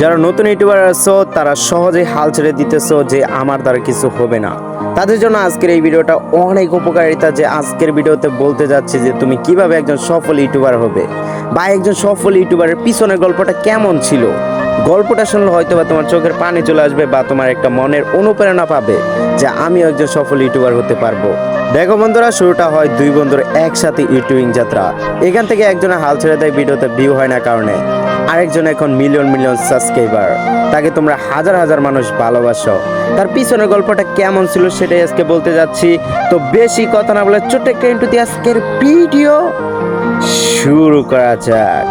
যারা নতুন ইউটিউবার আছো, তারা সহজেই হাল ছেড়ে দিতেছো যে আমার দ্বারা কিছু হবে না। তাদের জন্য আজকের এই ভিডিওটা অনেক উপকারিতা যে আজকের ভিডিওতে বলতে যাচ্ছি যে তুমি কীভাবে একজন সফল ইউটিউবার হবে বা একজন সফল ইউটিউবারের পিছনের গল্পটা কেমন ছিল। গল্পটা শুনলে হয়তো বা তোমার চোখের পানি চলে আসবে বা তোমার একটা মনের অনুপ্রেরণা পাবে যে আমিও একজন সফল ইউটিউবার হতে পারব। দেখো বন্ধুরা, শুরুটা হয় দুই বন্ধুর একসাথে ইউটিউবিং যাত্রা। এখান থেকে একজনের হাল ছেড়ে দেয়, ভিডিওতে ভিউ হয় না কারণে। আরেকজন এখন মিলিয়ন মিলিয়ন সাবস্ক্রাইবার তাকে তোমরা হাজার হাজার মানুষ ভালোবাসো। তার পিছনের গল্পটা কেমন ছিল সেটাই আজকে বলতে যাচ্ছি। তো বেশি কথা না বলে ছোট্ট একটা ইন্টু দিয়ে আজকের ভিডিও শুরু করা যাক।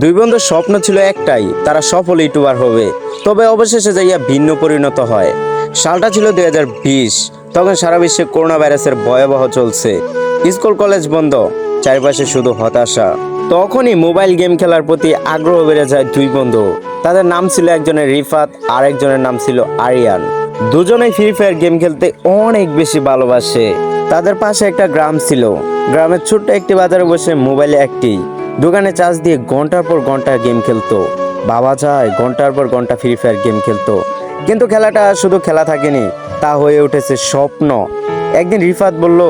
দুই বন্ধুর স্বপ্ন ছিল একটাই, তারা সফল ইউটিউবার হবে। তবে অবশেষে যাইয়া ভিন্ন পরিণত হয়। সালটা ছিল দুই হাজার বিশ। তখন সারা বিশ্বে করোনা ভাইরাসের ভয়াবহ চলছে। স্কুল, কলেজ বন্ধ, চারপাশে শুধু হতাশা। তখনই মোবাইল গেম খেলার প্রতি আগ্রহ বেড়ে যায় দুই বন্ধু। তাদের নাম ছিল একজনের রিফাত আর একজনের নাম ছিল আরিয়ান। দুজনেই ফ্রি ফায়ার গেম খেলতে অনেক বেশি ভালোবাসে। তাদের পাশে একটা গ্রাম ছিল। গ্রামের ছোট্ট একটি বাজারে বসে মোবাইলে একটি। দোকানে চার্জ দিয়ে ঘণ্টার পর ঘণ্টা গেম খেলতো। বাবা যায় ঘণ্টার পর ঘণ্টা ফ্রি ফায়ার গেম খেলতো। কিন্তু খেলাটা শুধু খেলা থাকেনি, তা হয়ে উঠেছে স্বপ্ন। একদিন রিফাত বলল,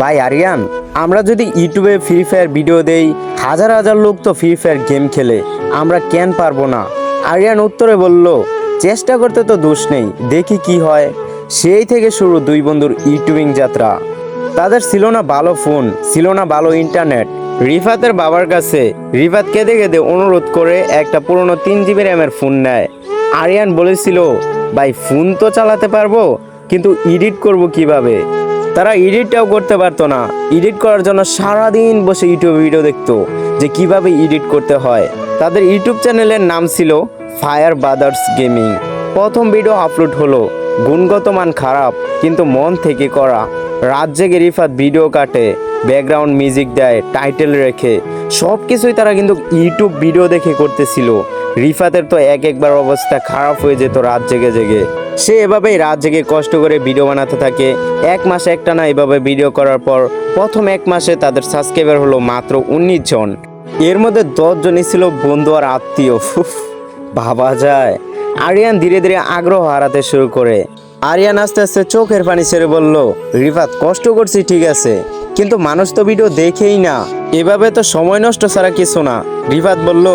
ভাই আরিয়ান, আমরা যদি ইউটিউবে ফ্রি ফায়ার ভিডিও দেই, হাজার হাজার লোক তো ফ্রি ফায়ার গেম খেলে, আমরা কেন পারব না? আরিয়ান উত্তরে বলল, চেষ্টা করতে তো দোষ নেই, দেখি কি হয়। সেই থেকে শুরু দুই বন্ধুর ইউটিউবিং যাত্রা। তাদের ছিল না ভালো ফোন, ছিল না ভালো ইন্টারনেট রিফাতের বাবার কাছে রিফাত কেঁদে কেঁদে অনুরোধ করে একটা পুরনো তিন জিবি র্যামের ফোন নেয়। আরিয়ান বলেছিল, ভাই, ফোন তো চালাতে পারব, কিন্তু এডিট করব কীভাবে? তারা এডিটটাও করতে পারতো না। এডিট করার জন্য সারাদিন বসে ইউটিউব ভিডিও দেখতো যে কীভাবে এডিট করতে হয়। তাদের ইউটিউব চ্যানেলের নাম ছিল ফায়ার বাদার্স গেমিং। প্রথম ভিডিও আপলোড হলো, গুণগত মান খারাপ, কিন্তু মন থেকে করা। রাত জেগে রিফাত ভিডিও কাটে। ব্যাকগ্রাউন্ড মিউজিক দেয়, টাইটেল রেখে। সব কিছুই তারা কিন্তু ইউটিউব ভিডিও দেখে করতেছিল। রিফাতের তো এক একবার অবস্থা খারাপ হয়ে যেত রাত জেগে জেগে। সে এভাবেই রাত জেগে কষ্ট করে ভিডিও বানাতে থাকে। এক মাসে একটা না এভাবে ভিডিও করার পর প্রথম এক মাসে তাদের সাবস্ক্রাইবার হলো মাত্র উনিশ জন। এর মধ্যে দশ জনই ছিল বন্ধু আর আত্মীয়। ভাবা যায়। আরিয়ান ধীরে ধীরে আগ্রহ হারাতে শুরু করে। আরিয়ান আস্তে আস্তে চোখের পানি ছেড়ে বলল, রিফাত, কষ্ট করছি, ঠিক আছে। কিন্তু মানুষ তো ভিডিও দেখেই না। এভাবে তো সময় নষ্ট ছাড়া কিছু না। রিফাত বলল,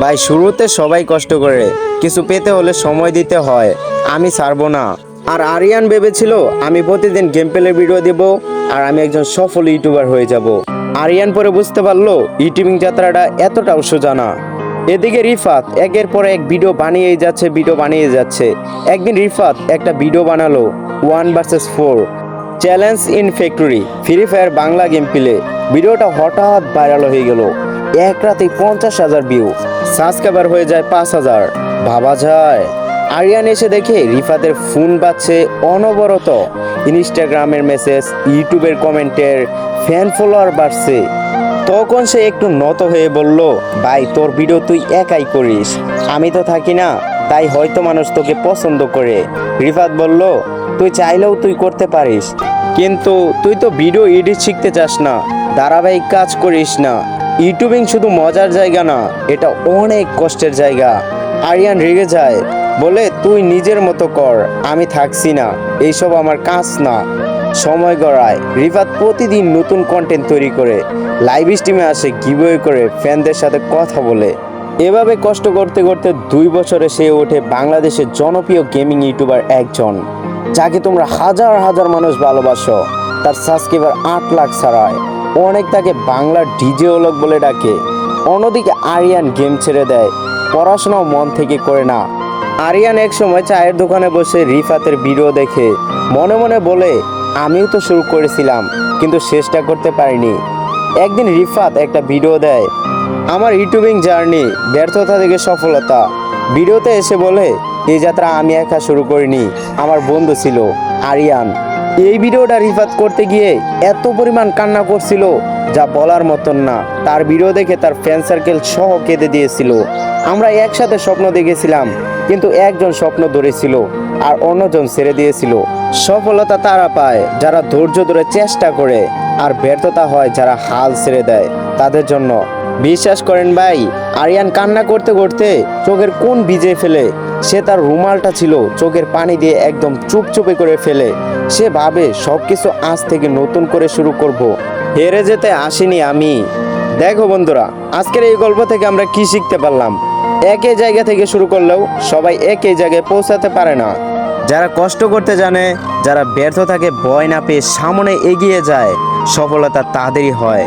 ভাই, শুরুতে সবাই কষ্ট করে। কিছু পেতে হলে সময় দিতে হয়। আমি ছাড়বো না। আর আরিয়ান ভেবেছিল, আমি প্রতিদিন গেম প্লে ভিডিও দেব আর আমি একজন সফল ইউটিউবার হয়ে যাব। আরিয়ান পরে বুঝতে পারল ইউটিউবিং যাত্রাটা এতটাও সোজা না। এদিকে রিফাত একের পর এক ভিডিও বানিয়েই যাচ্ছে ভিডিও বানিয়ে যাচ্ছে। একদিন রিফাত একটা ভিডিও বানালো one versus four challenge in factory, free fire Bangla game play ভিডিওটা হঠাৎ ভাইরাল হয়ে গেল। এক রাতে পঞ্চাশ হাজার ভিউ সাবস্ক্রাইবার হয়ে যায় পাঁচ হাজার। ভাবা যায়। আরিয়ান এসে দেখে রিফাতের ফোন বাজছে অনবরত। ইনস্টাগ্রামের মেসেজ ইউটিউবের কমেন্টের ফ্যান ফলোয়ার বাড়ছে। তখন সে একটু নত হয়ে বলল, ভাই, তোর ভিডিও তুই একাই করিস। আমি তো থাকি না, তাই হয়তো মানুষ তোকে পছন্দ করে। রিফাত বলল, তুই চাইলেও তুই করতে পারিস। কিন্তু তুই তো ভিডিও এডিট শিখতে চাস না। ধারাবাহিক কাজ করিস না। ইউটিউবিং শুধু মজার জায়গা না, এটা অনেক কষ্টের জায়গা। আরিয়ান রেগে যায়, বলে, তুই নিজের মতো কর, আমি থাকছি না। এইসব আমার কাজ না। সময় গড়ায়। রিফাত প্রতিদিন নতুন কন্টেন্ট তৈরি করে। লাইভ স্ট্রিমে আসে গিবয়ে করে ফ্যানদের সাথে কথা বলে। এভাবে কষ্ট করতে করতে দুই বছরে সে ওঠে বাংলাদেশের জনপ্রিয় গেমিং ইউটিউবার একজন। যাকে তোমরা হাজার হাজার মানুষ ভালোবাসো, তার সাবস্ক্রাইবার আট লাখ ছাড়ায়। অনেক তাকে বাংলার ডিজে ওলক বলে ডাকে। অন্যদিকে আরিয়ান গেম ছেড়ে দেয়। পড়াশোনাও মন থেকে করে না। আরিয়ান এক সময় চায়ের দোকানে বসে রিফাতের ভিডিও দেখে। মনে মনে বলে, আমিও তো শুরু করেছিলাম, কিন্তু শেষটা করতে পারিনি। একদিন রিফাত একটা ভিডিও দেয়, আমার ইউটিউবিং জার্নি ব্যর্থতা থেকে সফলতা। ভিডিওতে এসে বলে, এই যাত্রা আমি একা শুরু করিনি, আমার বন্ধু ছিল, আরিয়ান। এই ভিডিওটা রিফাত করতে গিয়ে এত পরিমাণ কান্না করছিল, যা বলার মতন না। তার ভিডিও দেখে তার ফ্যান সার্কেল সহ কেঁদে দিয়েছিল। আমরা একসাথে স্বপ্ন দেখেছিলাম, কিন্তু একজন স্বপ্ন ধরেছিল আর অন্যজন ছেড়ে দিয়েছিল। সফলতা তারা পায় যারা ধৈর্য ধরে চেষ্টা করে আর ব্যর্থতা হয় যারা হাল ছেড়ে দেয়। তাদের জন্য বিশ্বাস করেন ভাই, আরিয়ান কান্না করতে করতে চোখের কোন ভিজে ফেলে? সে তার রুমালটা ছিল, চোখের পানি দিয়ে একদম চুপচুপে করে ফেলে। সে ভাবে সব কিছু আজ থেকে নতুন করে শুরু করব। হেরে যেতে আসিনি আমি। দেখো বন্ধুরা, আজকের এই গল্প থেকে আমরা কি শিখতে পারলাম? একই জায়গা থেকে শুরু করলেও সবাই একই জায়গায় পৌঁছাতে পারে না। যারা কষ্ট করতে জানে, যারা ব্যর্থ থাকে, ভয় না পেয়ে সামনে এগিয়ে যায়, সফলতা তাদেরই হয়।